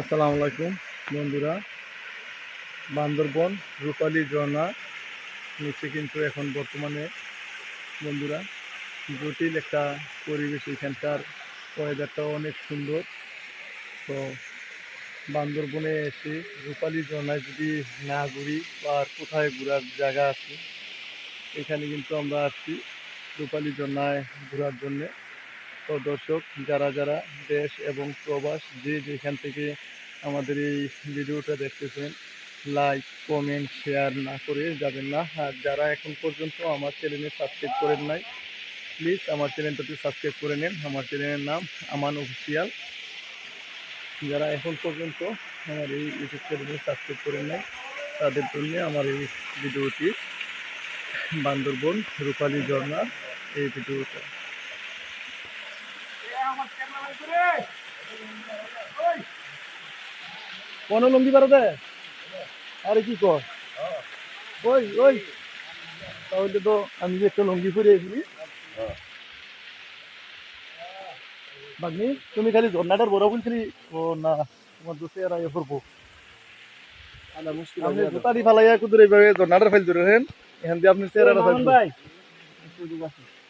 আসসালামু আলাইকুম, বন্ধুরা। বান্দরবন, রূপালী ঝর্ণা, নিচে কিন্তু এখন বর্তমানে, বন্ধুরা, জটিল একটা পরিবেশ এখানকার ওয়েদারটাও অনেক সুন্দর। তো বান্দরবনে এসে রূপালী ঝর্ণায় যদি না ঘুরি বা কোথায় ঘোরার জায়গা আছে, এখানে কিন্তু আমরা আসছি রূপালী ঝর্ণায় ঘোরার জন্যে। তো দর্শক, যারা যারা দেশ এবং প্রবাস যে যেখান থেকে আমাদের এই ভিডিওটা দেখতেছেন লাইক কমেন্ট শেয়ার না করে যাবেন না। আর যারা এখন পর্যন্ত আমার চ্যানেলে সাবস্ক্রাইব করেন নাই প্লিজ আমার চ্যানেলটাতে সাবস্ক্রাইব করে নেন। আমার চ্যানেলের নাম আমান অফিসিয়াল যারা এখন পর্যন্ত আমার এই ইউটিউব চ্যানেলে সাবস্ক্রাইব করেন নাই, তাদের জন্য আমার এই ভিডিওটি বান্দরবন রূপালী ঝর্ণা এই ভিডিওটা। কোন বাড়াতে আরে কি কর? ওই ওই। তাহলে তো আমি যে একটা লঙ্গি পরে এসেছি বাগনি তুমি খালি ঝর্ণাটার বড় বলছিলি ও না তোমার দোষে আর আগে করব। আপনি জুতারি ফালাইয়া কুদুর এইভাবে ঝর্ণাটার ফাইল ধরে হেন এখান দিয়ে আপনি চেহারাটা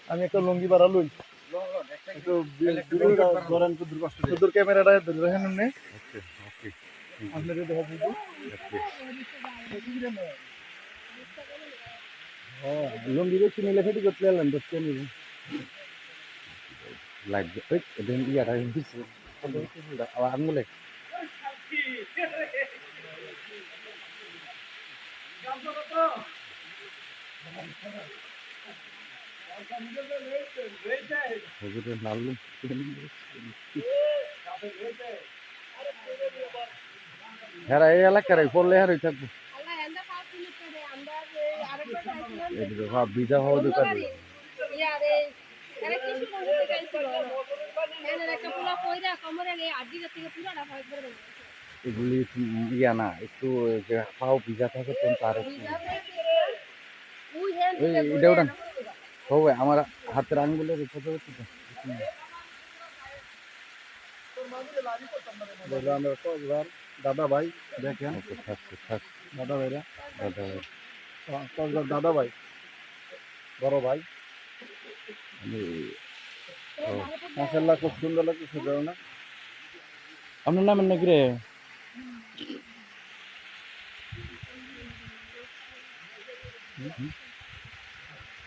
আমি একটা লঙ্গি বাড়া লই। একটু ধরেন তো দুর্গষ্ট সুদূর ক্যামেরাটা ধরে রাখেন এমনি আপনাদের দেখা দিচ্ছি লঙ্গি বেশি নিলে ফেটি করতে এলাম দশটা নিব লাগবে ওই এদিন ইয়াটা দিচ্ছে আবার আঙুলে হুজুরের এই এলাকার পড়লে হ্যাঁ থাকব। বিজা হওয়া দোকান এগুলি ইয়া না একটু পাও ভিজা থাকে তখন তার ওই এটা হবে আমার হাতের আঙ্গুলের উপরে হচ্ছে তো। আমরা কক্সবাজার দাদা ভাই দেখেন। দাদা ভাইরা। দাদা কক্সবাজার দাদা ভাই বড় ভাই। মাসাল্লাহ খুব সুন্দর লাগছে সেটাও না? আপনার নাম নাকি রে?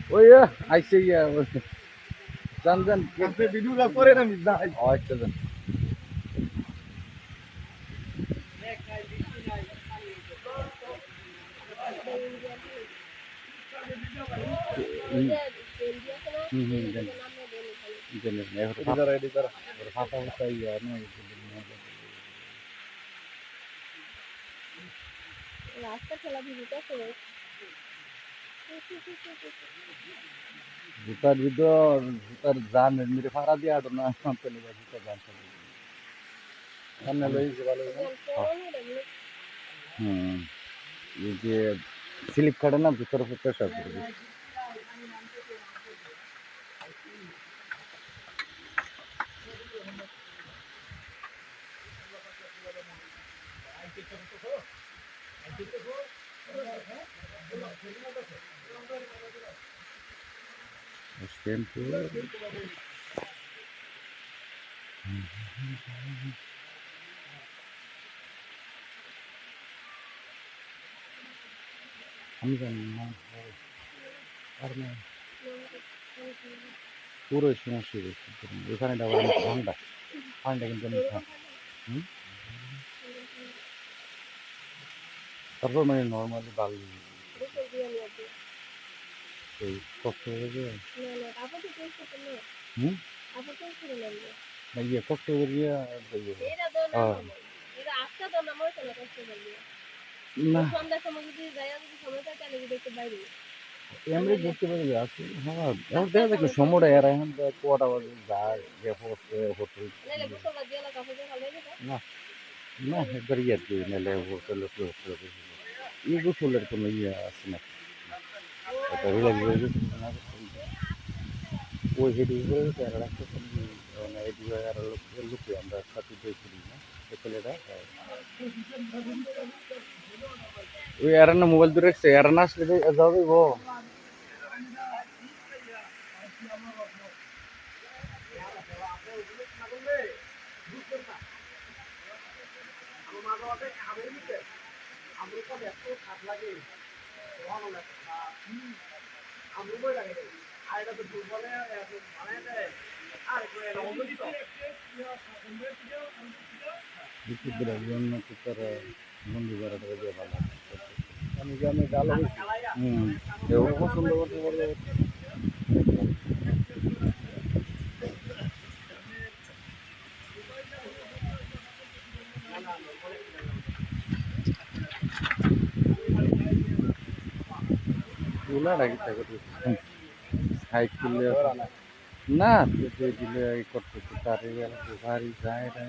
ওই আইসে ইয়া জান জান ভিডিওটা করেন আমি যাই ও আচ্ছা জান না। রাস্তা খেলা ভিডিওটা করে। জুতার ভিতর জুতার জান মেরে ফাড়া দিয়ে আটো না তো নিবা জুতার জান সামনে লই যে ভালো হবে। হুম এই যে স্লিপ কাটে না ভিতরে উপর প্রেশার করে দিচ্ছে। শ্যাম্পু আমি জানি না আর না পুরো সমস্যা এখানে ডাবল ঠান্ডা ঠান্ডা কিন্তু মিঠা হুম তারপর মানে নর্মালি বালি এই কষ্ট হয়ে যায় হুম? না ইয়ে কষ্ট করে গিয়ে। না। এমনি দেখতে পারি আছে হ্যাঁ এখন দেখা যাক সময়টা এরা এখন কটা বাজে যায় হোটেল না একবার ইয়ে দিই নাহলে হোটেল হোটেল গোসলের কোনো ইয়ে আছে না। এটা রিল্যাক্স হয়ে গেছে ওই হেডি করে রাখতে এই দুই আর লুকে আমরা সাথে করি না ছেলেটা। ওই এরানা মোবাইল দূরে রাখছে এরানা আসলে যাবে গো বিচিত্র উন্নত করে বন্ধু বাড়াটা দিয়ে ভালো আমি গ্রামে হয়েছি হুম পছন্দ করতে পারবে গুলা রাখি থাকে সাইকেল না তুই দিলে এই করতে তারে গাড়ি যায় না।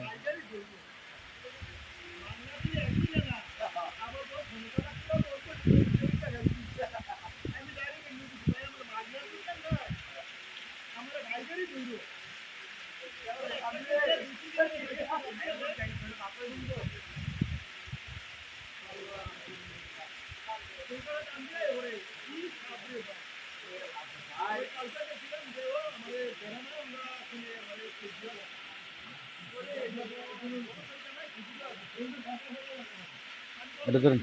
এটা ধরেন।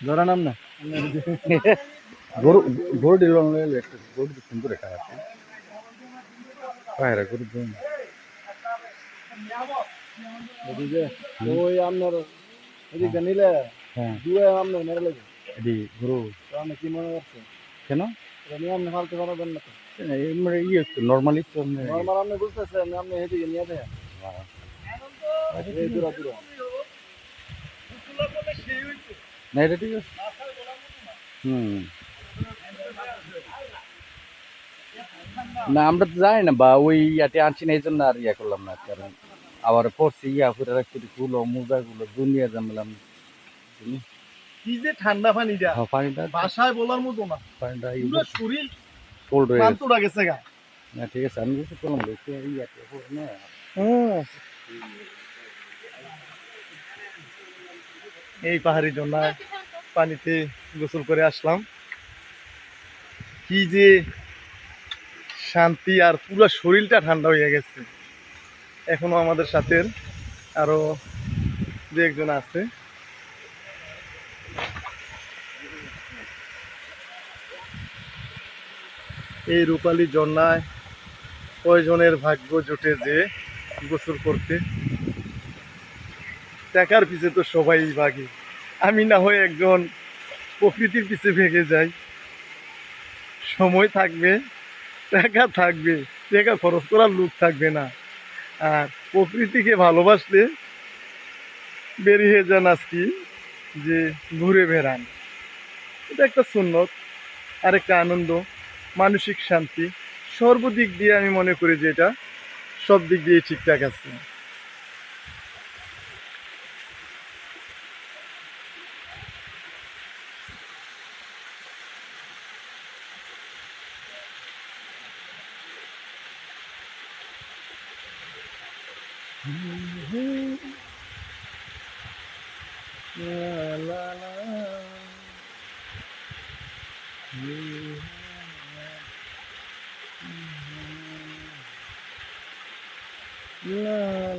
ধরা নাম না। গরু গরু একটা গরু সুন্দর একটা আছে। পায়রা গরু ওই আপনার এদিকে নিলে। হ্যাঁ। দুয়ে আপনার মেরে লেগে। এটি গরু। আপনি কি মনে করছেন কেন? ফালতে পারবেন না মানে ইয়ে তো নর্মালি তো এমনি- আপনি বুঝতেছেন আপনি এদিকে নিয়ে দেন। দূরা দূরা। না এটা ঠিক আছে। হুম। না আমরা তো জানি না বা ওই ইয়াতে আনছি না এই জন্য আর ইয়া করলাম না কারণ আবার পড়ছি ইয়া করে রাখছি গুলো মুজাগুলো দুনিয়া জানলাম। কি যে ঠান্ডা পানিটা। পানিটা বাসায় বলার মতো না। পানিটা পুরো শরীর কোল্ড হয়ে গেছে। গেছে গা। না ঠিক আছে আমি কিছু করলাম হোক না। এই পাহাড়ি জন্যায় পানিতে গোসল করে আসলাম। কি যে শান্তি আর পুরো শরীরটা ঠান্ডা হয়ে গেছে। এখনও আমাদের সাথে আরও দু একজন আছে। এই রূপালী জন্যায় কয়জনের ভাগ্য জোটে যে গোসল করতে? টাকার পিছে তো সবাই ভাগে। আমি না হয় একজন প্রকৃতির পিছে ভেগে যাই। সময় থাকবে, টাকা থাকবে, টাকা খরচ করার লোক থাকবে না। আর প্রকৃতিকে ভালোবাসলে বেরিয়ে যান আজকে যে ঘুরে বেড়ান। এটা একটা সুন্নত আর একটা আনন্দ। মানসিক শান্তি সর্বদিক দিয়ে আমি মনে করি যে এটা সব দিক দিয়ে ঠিকঠাক আছে. இன்னும்